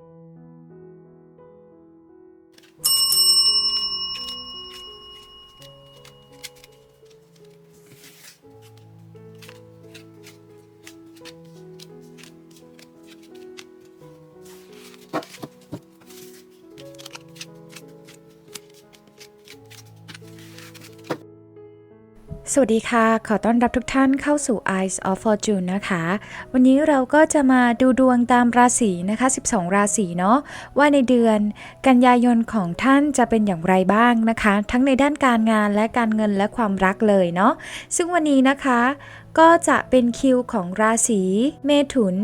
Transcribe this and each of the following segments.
you สวัสดีค่ะ ขอต้อนรับทุกท่านเข้าสู่ Eyes of Fortune นะคะ วันนี้เราก็จะมาดูดวงตามราศีนะคะ 12 ราศีเนาะ ว่าในเดือนกันยายนของท่านจะเป็นอย่างไรบ้างนะคะ ทั้งในด้านการงานและการเงินและความรักเลยเนาะ ซึ่งวันนี้นะคะก็จะเป็นคิวของราศีเมถุน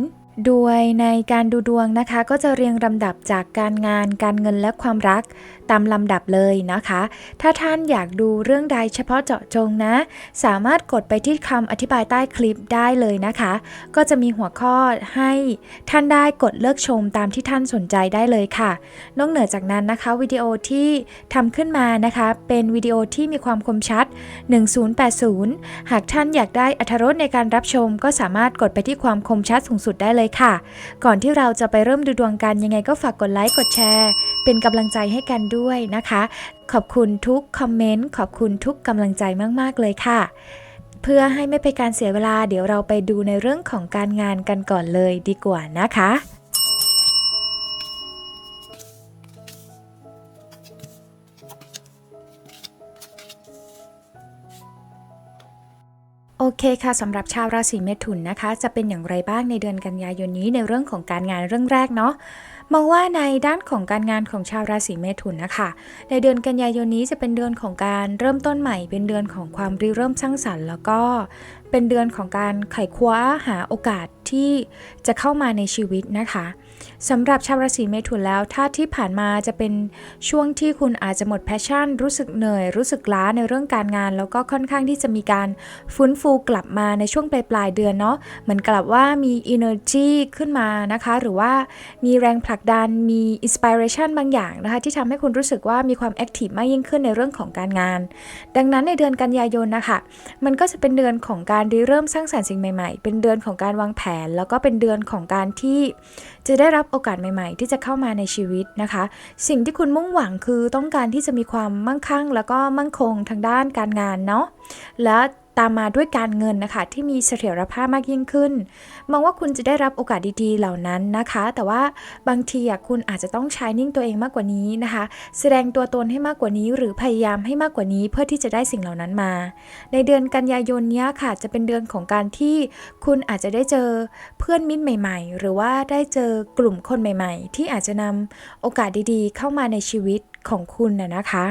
โดยในการดูดวงนะคะ ก็จะเรียงลำดับจากการงานการเงินและความรัก ตามลำดับเลยนะคะ ถ้าท่านอยากดูเรื่องใดเฉพาะเจาะจงนะ สามารถกดไปที่คำอธิบายใต้คลิปได้เลยนะคะ ก็จะมีหัวข้อให้ท่านได้กดเลือกชมตามที่ท่านสนใจได้เลยค่ะนอกเหนือจากนั้นนะคะวิดีโอที่ทำขึ้นมานะคะ เป็นวิดีโอที่มีความคมชัด 1080 หากท่านอยากได้อรรถรสในการรับชม ก็สามารถกดไปที่ความคมชัดสูงสุดได้เลยค่ะ ก่อนที่เราจะไปเริ่มดูดวงกันยังไงก็ฝากกดไลค์กดแชร์ เป็นกำลังใจให้กันด้วยนะคะ ขอบคุณทุกคอมเมนต์ ขอบคุณทุกกำลังใจมากๆเลยค่ะ เพื่อให้ไม่เป็นการเสียเวลา เดี๋ยวเราไปดูในเรื่องของการงานกันก่อนเลยดีกว่านะคะโอเคค่ะสำหรับชาวราศีเมถุนนะคะ จะเป็นอย่างไรบ้างในเดือนกันยายนนี้ในเรื่องของการงานเรื่องแรกเนาะ มองว่าในด้านของการงานของชาวราศีเมถุนนะคะ ในเดือนกันยายนนี้จะเป็นเดือนของการเริ่มต้นใหม่ เป็นเดือนของความริเริ่มสร้างสรรค์ แล้วก็เป็นเดือนของการไขคว้าหาโอกาสที่จะเข้ามาในชีวิตนะคะ สำหรับชาวราศีเมถุนแล้วถ้าที่ผ่านมาจะเป็นช่วงที่คุณอาจจะหมดแพชชั่น รู้สึกเหนื่อย รู้สึกล้าในเรื่องการงาน แล้วก็ค่อนข้างที่จะมีการฟื้นฟูกลับมาในช่วงปลายปลายๆเดือนเนาะเหมือนกับว่ามี energy ขึ้นมานะคะ หรือว่ามีแรงผลักดันมี inspiration บางอย่างนะคะ ที่ทำให้คุณรู้สึกว่ามีความ active มากยิ่งขึ้นในเรื่องของการงาน ดังนั้นในเดือนกันยายนนะคะมันก็จะเป็นเดือนของการริเริ่มสร้างสรรค์สิ่งใหม่ๆ เป็นเดือนของการวางแผน แล้วก็เป็นเดือนของการที่จะได้รับโอกาสใหม่ ๆ ที่จะเข้ามาในชีวิตนะคะ สิ่งที่คุณมุ่งหวังคือต้องการที่จะมีความมั่งคั่ง แล้วก็มั่นคงทางด้านการงานเนาะและ ตามมาด้วยการเงินนะคะที่มีเสถียรภาพมากยิ่งขึ้น มองว่าคุณจะได้รับโอกาสดีๆ เหล่านั้นนะคะ แต่ว่าบางทีคุณอาจจะต้องใช้นิ่งตัวเองมากกว่านี้นะคะ แสดงตัวตนให้มากกว่านี้ หรือพยายามให้มากกว่านี้เพื่อที่จะได้สิ่งเหล่านั้นมา ในเดือนกันยายนนี้ค่ะจะเป็นเดือนของการที่คุณอาจจะได้เจอเพื่อนมิตรใหม่ ๆ หรือว่าได้เจอกลุ่มคนใหม่ ๆ ที่อาจจะนำโอกาสดีๆ เข้ามาในชีวิต ของคุณน่ะนะคะ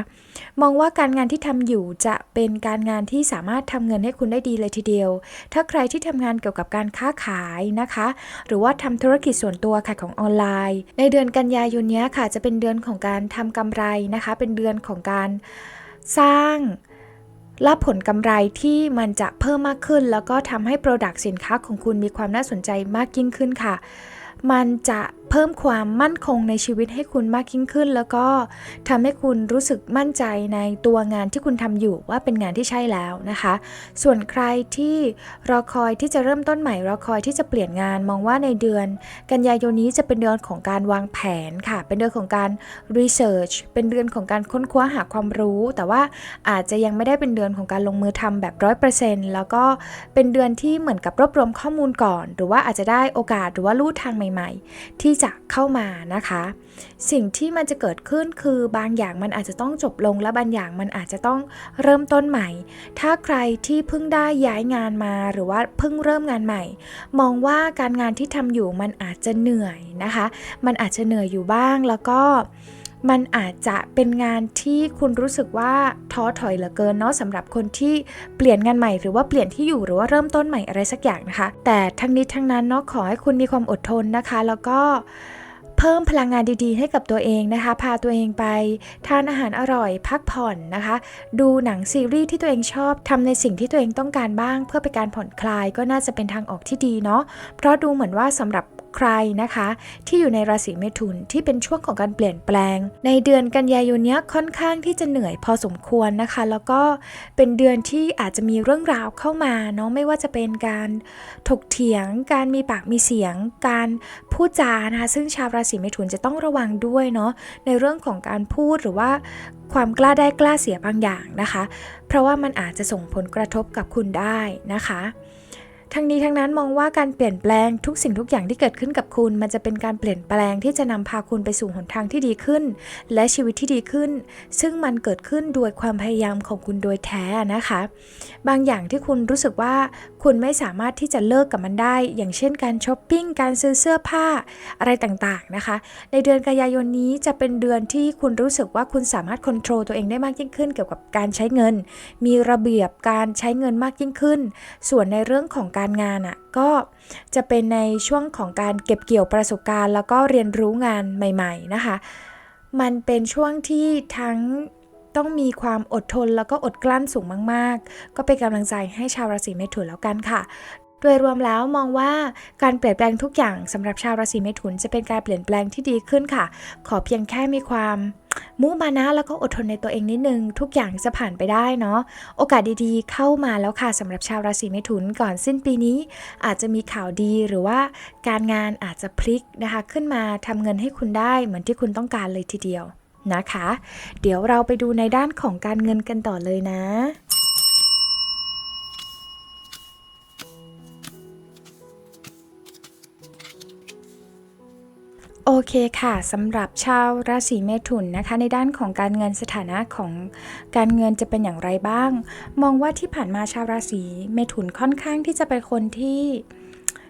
มองว่าการงานที่ทำอยู่จะเป็นการงานที่สามารถทำเงินให้คุณได้ดีเลยทีเดียว ถ้าใครที่ทำงานเกี่ยวกับการค้าขายนะคะ หรือว่าทำธุรกิจส่วนตัวค่ะของออนไลน์ ในเดือนกันยายนนี้ค่ะ จะเป็นเดือนของการทำกำไรนะคะ เป็นเดือนของการสร้างรับผลกำไรที่มันจะเพิ่มมากขึ้น แล้วก็ทำให้โปรดักต์สินค้าของคุณมีความน่าสนใจมากยิ่งขึ้นค่ะ มันจะ เพิ่มความมั่นคงในชีวิตให้คุณมากยิ่งขึ้น แล้วก็ทำให้คุณรู้สึกมั่นใจในตัวงานที่คุณทำอยู่ว่าเป็นงานที่ใช่แล้วนะคะ ส่วนใครที่รอคอยที่จะเริ่มต้นใหม่รอคอยที่จะเปลี่ยนงานมองว่าในเดือน กันยายนนี้จะเป็นเดือนของการวางแผนค่ะ เป็นเดือนของการ research เป็นเดือนของการค้นคว้าหาความรู้ แต่ว่าอาจจะยังไม่ได้เป็นเดือนของการลงมือทำแบบร้อยเปอร์เซ็นต์แล้วก็เป็นเดือนที่เหมือนกับรวบรวมข้อมูลก่อน หรือว่าอาจจะได้โอกาสหรือว่าลู่ทางใหม่ ๆ ที่จะเข้ามานะคะ สิ่งที่มันจะเกิดขึ้นคือบางอย่างมันอาจจะต้องจบลงและบางอย่างมันอาจจะต้องเริ่มต้นใหม่ ถ้าใครที่เพิ่งได้ย้ายงานมาหรือว่าเพิ่งเริ่มงานใหม่ มองว่าการงานที่ทำอยู่มันอาจจะเหนื่อยนะคะ มันอาจจะเหนื่อยอยู่บ้างแล้วก็ มันอาจจะเป็นงานที่คุณรู้สึกว่าท้อถอยเหลือเกินเนาะสำหรับคนที่เปลี่ยนงานใหม่หรือว่าเปลี่ยนที่อยู่หรือว่าเริ่มต้นใหม่อะไรสักอย่างนะคะ แต่ทั้งนี้ทั้งนั้นเนาะขอให้คุณมีความอดทนนะคะ แล้วก็เพิ่มพลังงานดีๆ ให้กับตัวเองนะคะ พาตัวเองไป ทานอาหารอร่อยพักผ่อนนะคะ ดูหนังซีรีส์ที่ตัวเองชอบทำในสิ่งที่ตัวเองต้องการบ้าง เพื่อเป็นการผ่อนคลายก็น่าจะเป็นทางออกที่ดีเนาะเพราะดูเหมือนว่าสำหรับ ใครนะคะ ที่อยู่ในราศีเมถุนที่เป็นช่วงของการเปลี่ยนแปลง ในเดือนกันยายนนี้ค่อนข้างที่จะเหนื่อยพอสมควรนะคะ แล้วก็เป็นเดือนที่อาจจะมีเรื่องราวเข้ามาเนาะไม่ว่าจะเป็นการถกเถียง การมีปากมีเสียง การพูดจานะคะซึ่งชาวราศีเมถุนจะต้องระวังด้วยเนาะในเรื่องของการพูดหรือว่าความกล้าได้กล้าเสียบางอย่างนะคะ เพราะว่ามันอาจจะส่งผลกระทบกับคุณได้นะคะ ทั้งนี้ทั้งนั้นมองว่าการเปลี่ยนแปลงทุกสิ่งทุกอย่างที่เกิดขึ้นกับคุณ มันจะเป็นการเปลี่ยนแปลงที่จะนำพาคุณไปสู่หนทางที่ดีขึ้น และชีวิตที่ดีขึ้น ซึ่งมันเกิดขึ้นโดยความพยายามของคุณโดยแท้นะคะ บางอย่างที่คุณรู้สึกว่าคุณไม่สามารถที่จะเลิกกับมันได้ อย่างเช่นการช้อปปิ้งการซื้อเสื้อผ้าอะไรต่างๆนะคะ ในเดือนกันยายนนี้จะเป็นเดือนที่คุณรู้สึกว่าคุณสามารถควบคุมตัวเองได้มากยิ่งขึ้น เกี่ยวกับการใช้เงิน มีระเบียบการใช้เงินมากยิ่งขึ้น ส่วนในเรื่องของการงานอะก็จะเป็นในช่วงของการเก็บเกี่ยวประสบการณ์ แล้วก็เรียนรู้งานใหม่ ๆนะคะ มันเป็นช่วงที่ทั้งต้องมีความอดทนแล้วก็อดกลั้นสูงมาก ๆ ก็เป็นกำลังใจให้ชาวราศีเมถุนแล้วกันค่ะ โดยรวมแล้วมองว่าการเปลี่ยนแปลงทุกอย่างสำหรับชาวราศีเมถุนจะเป็นการเปลี่ยนแปลงที่ดีขึ้นค่ะ ขอเพียงแค่มีความมุมานะแล้วก็อดทนในตัวเองนิดนึง ทุกอย่างจะผ่านไปได้เนาะโอกาสดีๆ เข้ามาแล้วค่ะสำหรับชาวราศีเมถุนก่อนสิ้นปีนี้ อาจจะมีข่าวดีหรือว่าการงานอาจจะพลิกนะคะ ขึ้นมาทำเงินให้คุณได้เหมือนที่คุณต้องการเลยทีเดียวนะคะ เดี๋ยวเราไปดูในด้านของการเงินกันต่อเลยนะ โอเคค่ะสำหรับชาวราศีเมถุนนะคะ ในด้านของการเงินสถานะของการเงินจะเป็นอย่างไรบ้าง มองว่าที่ผ่านมาชาวราศีเมถุนค่อนข้างที่จะเป็นคนที่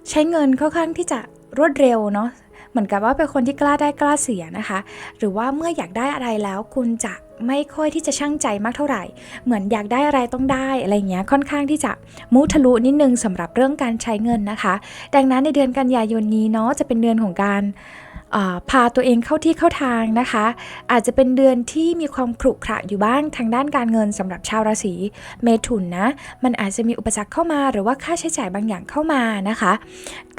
ใช้เงินค่อนข้างที่จะรวดเร็วเนาะเหมือนกับว่าเป็นคนที่กล้าได้กล้าเสียนะคะ หรือว่าเมื่ออยากได้อะไรแล้วคุณจะไม่ค่อยที่จะช่างใจมากเท่าไหร่ เหมือนอยากได้อะไรต้องได้อะไรเงี้ยค่อนข้างที่จะมุทะลุนิดนึงสำหรับเรื่องการใช้เงินนะคะ ดังนั้นในเดือนกันยายนนี้เนาะจะเป็นเดือนของการ พาตัวเองเข้าที่เข้าทางนะคะ อาจจะเป็นเดือนที่มีความขรุขระอยู่บ้างทางด้านการเงินสำหรับชาวราศีเมถุนนะ มันอาจจะมีอุปสรรคเข้ามา หรือว่าค่าใช้จ่ายบางอย่างเข้ามานะคะ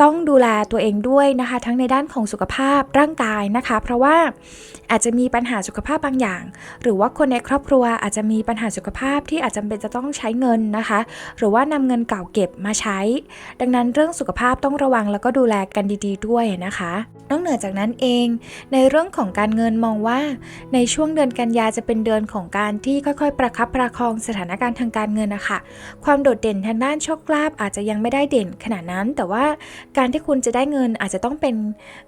ต้องดูแลตัวเองด้วยนะคะ ทั้งในด้านของสุขภาพร่างกายนะคะ เพราะว่าอาจจะมีปัญหาสุขภาพบางอย่าง หรือว่าคนในครอบครัวอาจจะมีปัญหาสุขภาพที่อาจจะเป็นจะต้องใช้เงินนะคะ หรือว่านำเงินเก่าเก็บมาใช้ ดังนั้นเรื่องสุขภาพต้องระวังแล้วก็ดูแลกันดี ๆ ด้วยนะคะนอกเหนือจากนั้นเอง ในเรื่องของการเงินมองว่า ในช่วงเดือนกันยาจะเป็นเดือนของการที่ค่อยๆ ประคับประคองสถานการณ์ทางการเงินนะคะ ความโดดเด่นทางด้านโชคลาภอาจจะยังไม่ได้เด่นขนาดนั้น แต่ว่าการที่คุณจะได้เงินอาจจะต้องเป็น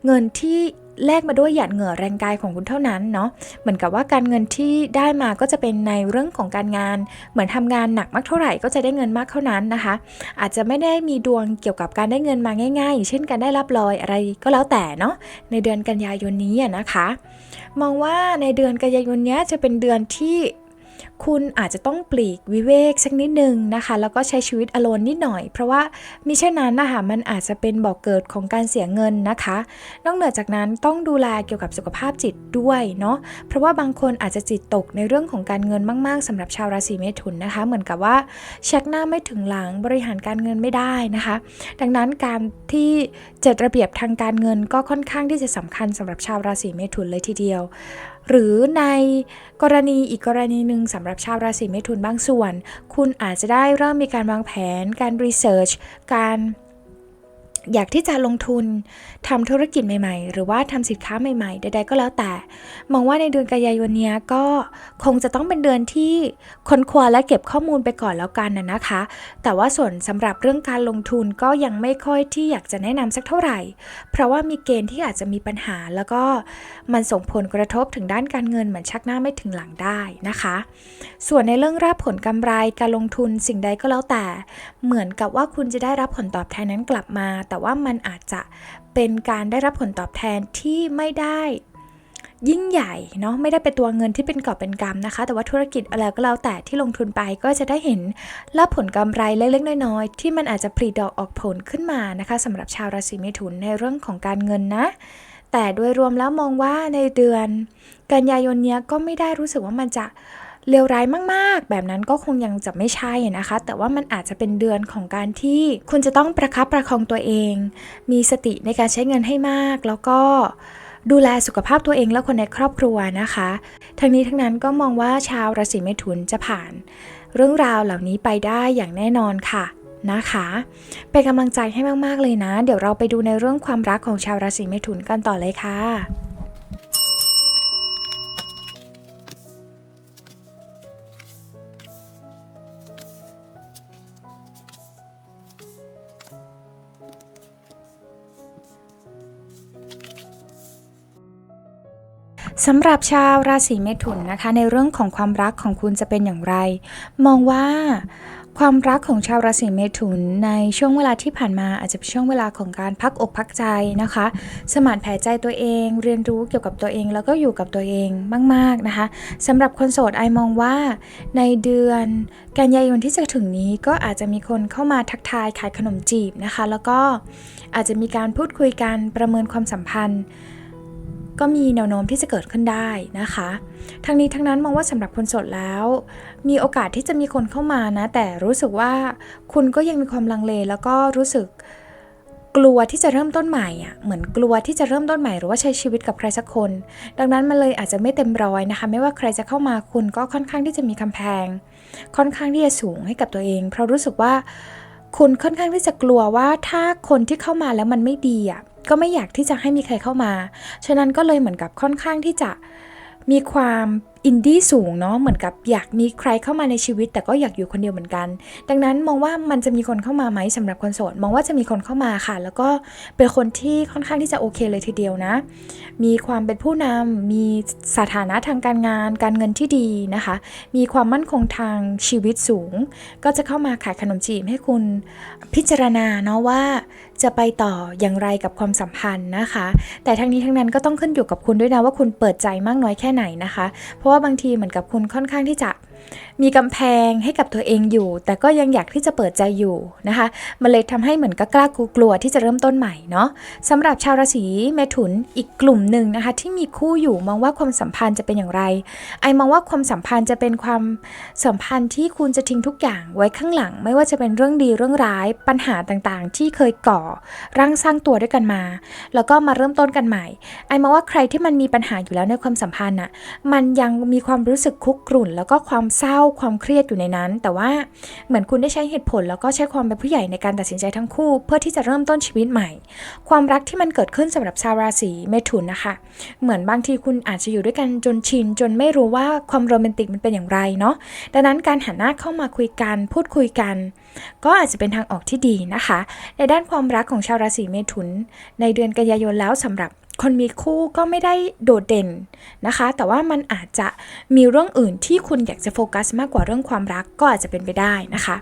เงินที่แลกมาด้วยหยาดเหงื่อแรงกายของคุณเท่านั้นเนาะเหมือนกับว่าการเงินที่ได้มาก็จะเป็นในเรื่องของการงาน เหมือนทำงานหนักมากเท่าไหร่ก็จะได้เงินมากเท่านั้นนะคะ อาจจะไม่ได้มีดวงเกี่ยวกับการได้เงินมาง่ายๆ เช่นการได้รับรอยอะไรก็แล้วแต่เนาะในเดือนกันยายนนี้นะคะ มองว่าในเดือนกันยายนนี้จะเป็นเดือนที่ คุณอาจจะต้องปลีกวิเวกสักนิดนึงนะคะ แล้วก็ใช้ชีวิตอโลนนิดหน่อย เพราะว่ามิเช่นนั้นนะคะมันอาจจะเป็นบอกเกิดของการเสียเงินนะคะ นอกเหนือจากนั้นต้องดูแลเกี่ยวกับสุขภาพจิตด้วยเนาะเพราะว่าบางคนอาจจะจิตตกในเรื่องของการเงินมาก ๆสำหรับชาวราศีเมถุนนะคะ เหมือนกับว่าเช็คหน้าไม่ถึงหลังบริหารการเงินไม่ได้นะคะ ดังนั้นการที่จัดระเบียบทางการเงินก็ค่อนข้างที่จะสำคัญสำหรับชาวราศีเมถุนเลยทีเดียว หรือในกรณีอีกกรณีหนึ่งสำหรับชาวราศีเมถุนบางส่วน คุณอาจจะได้เริ่มมีการวางแผน การรีเสิร์ชการ อยากที่จะลงทุนทำธุรกิจใหม่ๆ หรือว่าทำสินค้าใหม่ๆ ใดๆก็แล้วแต่ มองว่าในเดือนกันยายนนี้ก็คงจะต้องเป็นเดือนที่ค้นคว้าและเก็บข้อมูลไปก่อนแล้วกันนะนะคะ แต่ว่าส่วนสำหรับเรื่องการลงทุนก็ยังไม่ค่อยที่อยากจะแนะนำสักเท่าไหร่ เพราะว่ามีเกณฑ์ที่อาจจะมีปัญหา แล้วก็มันส่งผลกระทบถึงด้านการเงินเหมือนชักหน้าไม่ถึงหลังได้นะคะ ส่วนในเรื่องรับผลกำไรการลงทุนสิ่งใดก็แล้วแต่ เหมือนกับว่าคุณจะได้รับผลตอบแทนนั้นกลับมาแต่ว่ามันอาจจะเป็นการได้รับผลตอบแทนที่ไม่ได้ยิ่งใหญ่เนาะไม่ได้เป็นตัวเงินที่เป็นกอบเป็นกำนะคะ แต่ว่าธุรกิจอะไรก็แล้วแต่ที่ลงทุนไปก็จะได้เห็นรับผลกำไรเล็กๆน้อยๆที่มันอาจจะผลิดอกออกผลขึ้นมานะคะสำหรับชาวราศีเมถุนในเรื่องของการเงินนะ แต่โดยรวมแล้วมองว่าในเดือน กันยายนนี้ก็ไม่ได้รู้สึกว่ามันจะ เลวร้ายมากๆ แบบนั้นก็คงยังจะไม่ใช่นะคะ แต่ว่ามันอาจจะเป็นเดือนของการที่คุณจะต้องประคับประคองตัวเอง มีสติในการใช้เงินให้มาก แล้วก็ดูแลสุขภาพตัวเองและคนในครอบครัวนะคะ ทั้งนี้ทั้งนั้นก็มองว่าชาวราศีเมถุนจะผ่าน เรื่องราวเหล่านี้ไปได้อย่างแน่นอนค่ะนะคะ เป็นกำลังใจให้มากๆเลยนะ เดี๋ยวเราไปดูในเรื่องความรักของชาวราศีเมถุนกันต่อเลยค่ะ สำหรับชาวราศีเมถุนนะคะ ในเรื่องของความรักของคุณจะเป็นอย่างไร มองว่าความรักของชาวราศีเมถุนในช่วงเวลาที่ผ่านมาอาจจะเป็นช่วงเวลาของการพักอกพักใจนะคะ สมานแผลใจตัวเอง เรียนรู้เกี่ยวกับตัวเอง แล้วก็อยู่กับตัวเองมากๆนะคะสำหรับคนโสดไอมองว่าในเดือนกันยายนที่จะถึงนี้ก็อาจจะมีคนเข้ามาทักทายขายขนมจีบนะคะ แล้วก็อาจจะมีการพูดคุยกันประเมินความสัมพันธ์ ก็มีแนวโน้มที่จะเกิดขึ้นได้นะคะ ทั้งนี้ทั้งนั้นมองว่าสำหรับคนโสดแล้ว มีโอกาสที่จะมีคนเข้ามานะ แต่รู้สึกว่าคุณก็ยังมีความลังเลแล้วก็รู้สึกกลัวที่จะเริ่มต้นใหม่อะเหมือนกลัวที่จะเริ่มต้นใหม่หรือว่าใช้ชีวิตกับใครสักคน ดังนั้นมันเลยอาจจะไม่เต็มร้อยนะคะ ไม่ว่าใครจะเข้ามาคุณก็ค่อนข้างที่จะมีกำแพง ค่อนข้างที่จะสูงให้กับตัวเอง เพราะรู้สึกว่าคุณค่อนข้างที่จะกลัวว่าถ้าคนที่เข้ามาแล้วมันไม่ดีอะ ก็ไม่อยากที่จะให้มีใครเข้ามา ฉะนั้นก็เลยเหมือนกับค่อนข้างที่จะมีความอินดี้สูงเนาะเหมือนกับอยากมีใครเข้ามาในชีวิต แต่ก็อยากอยู่คนเดียวเหมือนกัน ดังนั้นมองว่ามันจะมีคนเข้ามาไหมสำหรับคนโสดมองว่าจะมีคนเข้ามาค่ะ แล้วก็เป็นคนที่ค่อนข้างที่จะโอเคเลยทีเดียวนะ มีความเป็นผู้นำมีสถานะทางการงาน การเงินที่ดีนะคะ มีความมั่นคงทางชีวิตสูง ก็จะเข้ามาขายขนมจีบให้คุณพิจารณาเนาะว่า จะไปต่ออย่างไรกับความสัมพันธ์นะคะ แต่ทั้งนี้ทั้งนั้นก็ต้องขึ้นอยู่กับคุณด้วยนะว่าคุณเปิดใจมากน้อยแค่ไหนนะคะ เพราะว่าบางทีเหมือนกับคุณค่อนข้างที่จะ มีกำแพงให้กับตัวเองอยู่ แต่ก็ยังอยากที่จะเปิดใจอยู่นะคะ มันเลยทำให้เหมือนก็กล้ากลัวที่จะเริ่มต้นใหม่เนาะสำหรับชาวราศีเมถุนอีกกลุ่มหนึ่งนะคะ ที่มีคู่อยู่มองว่าความสัมพันธ์จะเป็นอย่างไร ไอมองว่าความสัมพันธ์จะเป็นความสัมพันธ์ที่คุณจะทิ้งทุกอย่างไว้ข้างหลัง ไม่ว่าจะเป็นเรื่องดีเรื่องร้ายปัญหาต่างๆ ที่เคยก่อร่างสร้างตัวด้วยกันมา แล้วก็มาเริ่มต้นกันใหม่ ไอมองว่าใครที่มันมีปัญหาอยู่แล้วในความสัมพันธ์น่ะมันยังมีความรู้สึกคุกกรุ่น แล้วก็ความเศร้าความเครียดอยู่ในนั้น แต่ว่าเหมือนคุณได้ใช้เหตุผลแล้วก็ใช้ความเป็นผู้ใหญ่ในการตัดสินใจทั้งคู่ เพื่อที่จะเริ่มต้นชีวิตใหม่ ความรักที่มันเกิดขึ้นสำหรับชาวราศีเมถุนนะคะ เหมือนบางทีคุณอาจจะอยู่ด้วยกันจนชิน จนไม่รู้ว่าความโรแมนติกมันเป็นอย่างไรเนาะดังนั้นการหันหน้าเข้ามาคุยกัน พูดคุยกัน ก็อาจจะเป็นทางออกที่ดีนะคะ ในด้านความรักของชาวราศีเมถุน ในเดือนกันยายนแล้วสำหรับ คนมีคู่ก็ไม่ได้โดดเด่นนะคะ แต่ว่ามันอาจจะมีเรื่องอื่นที่คุณอยากจะโฟกัสมากกว่าเรื่องความรักก็อาจจะเป็นไปได้นะคะ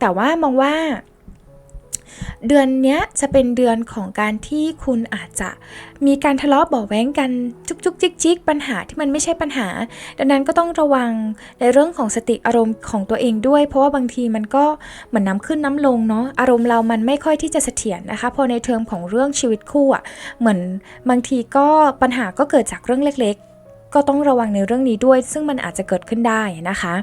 แต่ว่ามองว่า เดือนนี้จะเป็นเดือนของการที่คุณอาจจะมีการทะเลาะเบาะแว้งกันจุกจุกจิกจิกปัญหาที่มันไม่ใช่ปัญหา ดังนั้นก็ต้องระวังในเรื่องของสติอารมณ์ของตัวเองด้วย เพราะว่าบางทีมันก็เหมือนน้าขึ้นน้ำลงเนาะอารมณ์เรามันไม่ค่อยที่จะเสถียรนะคะ พอในเทอมของเรื่องชีวิตคู่อะ่ะเหมือนบางทีก็ปัญหาก็เกิดจากเรื่องเล็ก ก็ต้องระวังในเรื่องนี้ด้วย ซึ่งมันอาจจะเกิดขึ้นได้นะคะ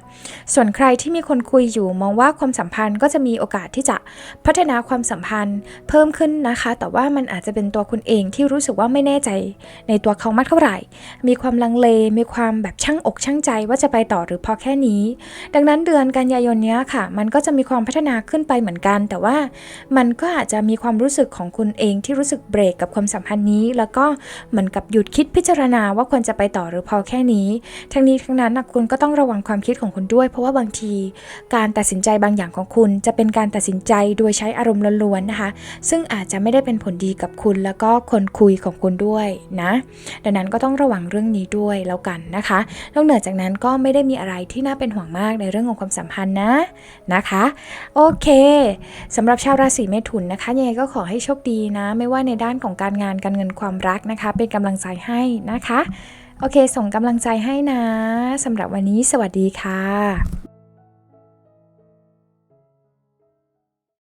ส่วนใครที่มีคนคุยอยู่มองว่าความสัมพันธ์ก็จะมีโอกาสที่จะพัฒนาความสัมพันธ์เพิ่มขึ้นนะคะ แต่ว่ามันอาจจะเป็นตัวคุณเองที่รู้สึกว่าไม่แน่ใจในตัวเขามากเท่าไหร่ มีความลังเล มีความแบบช่างอกช่างใจว่าจะไปต่อหรือพอแค่นี้ ดังนั้นเดือนกันยายนนี้ค่ะ มันก็จะมีความพัฒนาขึ้นไปเหมือนกัน แต่ว่ามันก็อาจจะมีความรู้สึกของคุณเองที่รู้สึกเบรกกับความสัมพันธ์นี้ แล้วก็เหมือนกับหยุดคิดพิจารณาว่าควรจะไปต่อรือพอแค่นี้ ทั้งนี้ทั้งนั้นนะคุณก็ต้องระวังความคิดของคุณด้วย เพราะว่าบางที การตัดสินใจบางอย่างของคุณ จะเป็นการตัดสินใจโดยใช้อารมณ์ล้วนๆนะคะ ซึ่งอาจจะไม่ได้เป็นผลดีกับคุณแล้วก็คนคุยของคุณด้วยนะดังนั้นก็ต้องระวังเรื่องนี้ด้วยแล้วกันนะคะนอกเหนือจากนั้นก็ไม่ได้มีอะไรที่น่าเป็นห่วงมากในเรื่องของความสัมพันธ์นะนะคะโอเคสำหรับชาวราศีเมถุนนะคะยังไงก็ขอให้โชคดีนะ ไม่ว่าในด้านของการงานการเงินความรักนะคะ เป็นกำลังใจให้นะคะ โอเค ส่งกำลังใจให้นะสำหรับวันนี้สวัสดีค่ะ